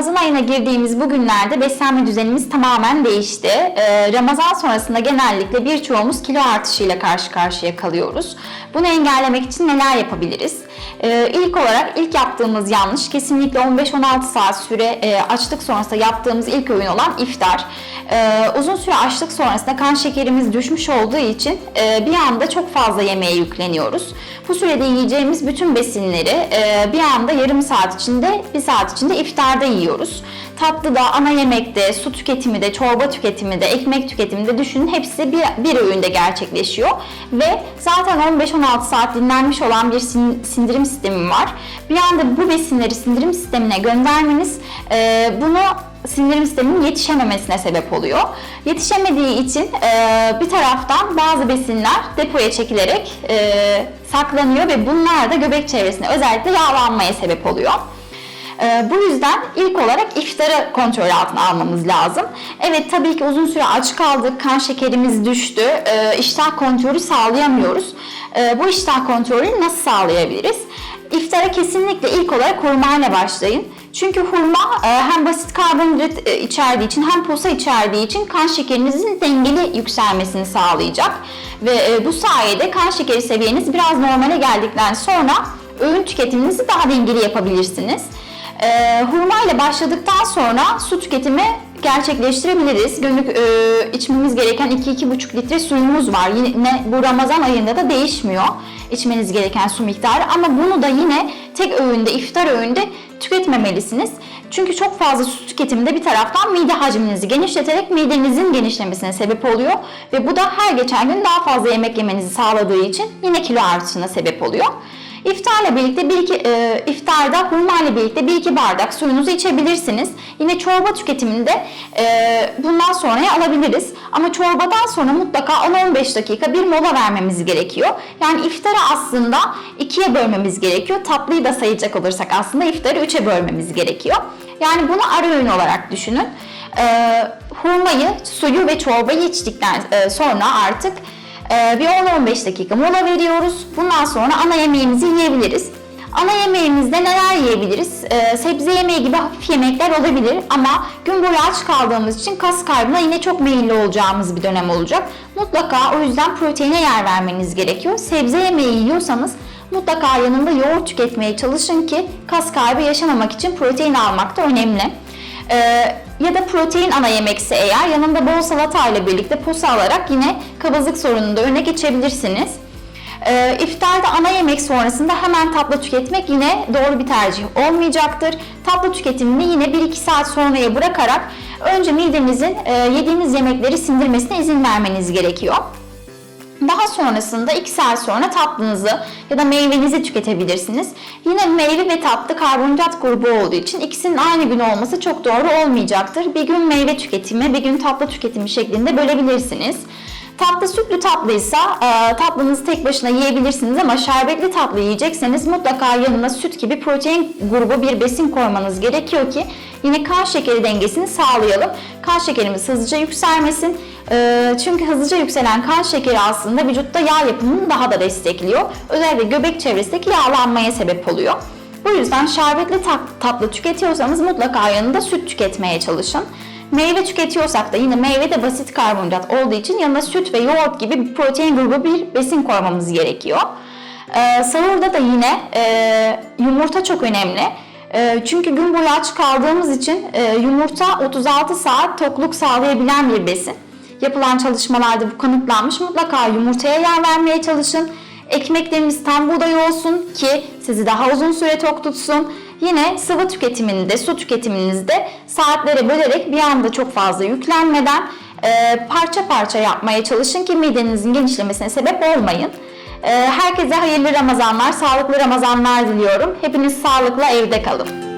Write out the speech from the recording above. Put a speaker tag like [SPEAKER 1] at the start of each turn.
[SPEAKER 1] Ramazan ayına girdiğimiz bu günlerde beslenme düzenimiz tamamen değişti. Ee, Ramazan sonrasında genellikle birçoğumuz kilo artışıyla karşı karşıya kalıyoruz. Bunu engellemek için neler yapabiliriz? Ee, ilk olarak ilk yaptığımız yanlış kesinlikle 15-16 saat süre e, açlık sonrasında yaptığımız ilk öğün olan iftar. Ee, uzun süre açlık sonrasında kan şekerimiz düşmüş olduğu için e, bir anda çok fazla yemeğe yükleniyoruz. Bu sürede yiyeceğimiz bütün besinleri e, bir anda yarım saat içinde, bir saat içinde iftarda yiyoruz. Tatlıda, ana yemekte, su tüketimi de, çorba tüketimi de, ekmek tüketimi de düşünün hepsi bir, bir öğünde gerçekleşiyor. Ve zaten 15-16 saat dinlenmiş olan bir sin- sindirim sistemi var. Bir anda bu besinleri sindirim sistemine göndermeniz e, bunu sindirim sisteminin yetişememesine sebep oluyor. Yetişemediği için e, bir taraftan bazı besinler depoya çekilerek e, saklanıyor ve bunlar da göbek çevresinde özellikle yağlanmaya sebep oluyor. Ee, Bu yüzden ilk olarak iftarı kontrol altına almamız lazım. Evet tabii ki uzun süre aç kaldık, kan şekerimiz düştü, ee, iştah kontrolü sağlayamıyoruz. Ee, Bu iştah kontrolünü nasıl sağlayabiliriz? İftara kesinlikle ilk olarak hurmayla başlayın. Çünkü hurma e, hem basit karbonhidrat e, içerdiği için hem posa içerdiği için kan şekerinizin dengeli yükselmesini sağlayacak. Ve e, bu sayede kan şekeri seviyeniz biraz normale geldikten sonra öğün tüketiminizi daha dengeli yapabilirsiniz. Ee, hurma ile başladıktan sonra su tüketimi gerçekleştirebiliriz. Günlük e, içmemiz gereken 2-2,5 litre suyumuz var. Yine bu Ramazan ayında da değişmiyor içmeniz gereken su miktarı ama bunu da yine tek öğünde, iftar öğünde tüketmemelisiniz. Çünkü çok fazla su tüketimi de bir taraftan mide hacminizi genişleterek midenizin genişlemesine sebep oluyor ve bu da her geçen gün daha fazla yemek yemenizi sağladığı için yine kilo artışına sebep oluyor. İftarla birlikte bir iki e, iftarda hurma ile birlikte bir iki bardak suyunuzu içebilirsiniz. Yine çorba tüketiminde e, bundan sonraya alabiliriz. Ama çorbadan sonra mutlaka 10-15 dakika bir mola vermemiz gerekiyor. Yani iftarı aslında ikiye bölmemiz gerekiyor. Tatlıyı da sayacak olursak aslında iftarı üçe bölmemiz gerekiyor. Yani bunu ara öğün olarak düşünün. E, hurmayı, suyu ve çorbayı içtikten e, sonra artık bir 10-15 dakika mola veriyoruz. Bundan sonra ana yemeğimizi yiyebiliriz. Ana yemeğimizde neler yiyebiliriz? Ee, sebze yemeği gibi hafif yemekler olabilir ama gün boyu aç kaldığımız için kas kaybına yine çok meyilli olacağımız bir dönem olacak. Mutlaka o yüzden proteine yer vermeniz gerekiyor. Sebze yemeği yiyorsanız mutlaka yanında yoğurt tüketmeye çalışın ki kas kaybı yaşamamak için protein almak da önemli. Ee, ya da protein ana yemekse eğer yanında bol salata ile birlikte posa alarak yine kabızlık sorununu da öne geçebilirsiniz. Ee, iftarda ana yemek sonrasında hemen tatlı tüketmek yine doğru bir tercih olmayacaktır. Tatlı tüketimini yine 1-2 saat sonraya bırakarak önce midenizin e, yediğiniz yemekleri sindirmesine izin vermeniz gerekiyor. Daha sonrasında 2 saat sonra tatlınızı ya da meyvenizi tüketebilirsiniz. Yine meyve ve tatlı karbonhidrat grubu olduğu için ikisinin aynı gün olması çok doğru olmayacaktır. Bir gün meyve tüketimi, bir gün tatlı tüketimi şeklinde bölebilirsiniz. Tatlı sütlü tatlıysa e, tatlınızı tek başına yiyebilirsiniz ama şerbetli tatlı yiyecekseniz mutlaka yanına süt gibi protein grubu bir besin koymanız gerekiyor ki yine kan şekeri dengesini sağlayalım. Kan şekerimiz hızlıca yükselmesin. E, çünkü hızlıca yükselen kan şekeri aslında vücutta yağ yapımını daha da destekliyor. Özellikle göbek çevresindeki yağlanmaya sebep oluyor. Bu yüzden şerbetli tat- tatlı tüketiyorsanız mutlaka yanında süt tüketmeye çalışın. Meyve tüketiyorsak da yine meyve de basit karbonhidrat olduğu için yanına süt ve yoğurt gibi bir protein grubu bir besin koymamız gerekiyor. Ee, sahurda da yine e, yumurta çok önemli. E, çünkü gün boyu aç kaldığımız için e, yumurta 36 saat tokluk sağlayabilen bir besin. Yapılan çalışmalarda bu kanıtlanmış. Mutlaka yumurtaya yer vermeye çalışın. Ekmeklerimiz tam buğday olsun ki sizi daha uzun süre tok tutsun. Yine sıvı tüketiminde, su tüketiminizde saatlere bölerek bir anda çok fazla yüklenmeden e, parça parça yapmaya çalışın ki midenizin genişlemesine sebep olmayın. E, herkese hayırlı Ramazanlar, sağlıklı Ramazanlar diliyorum. Hepiniz sağlıkla evde kalın.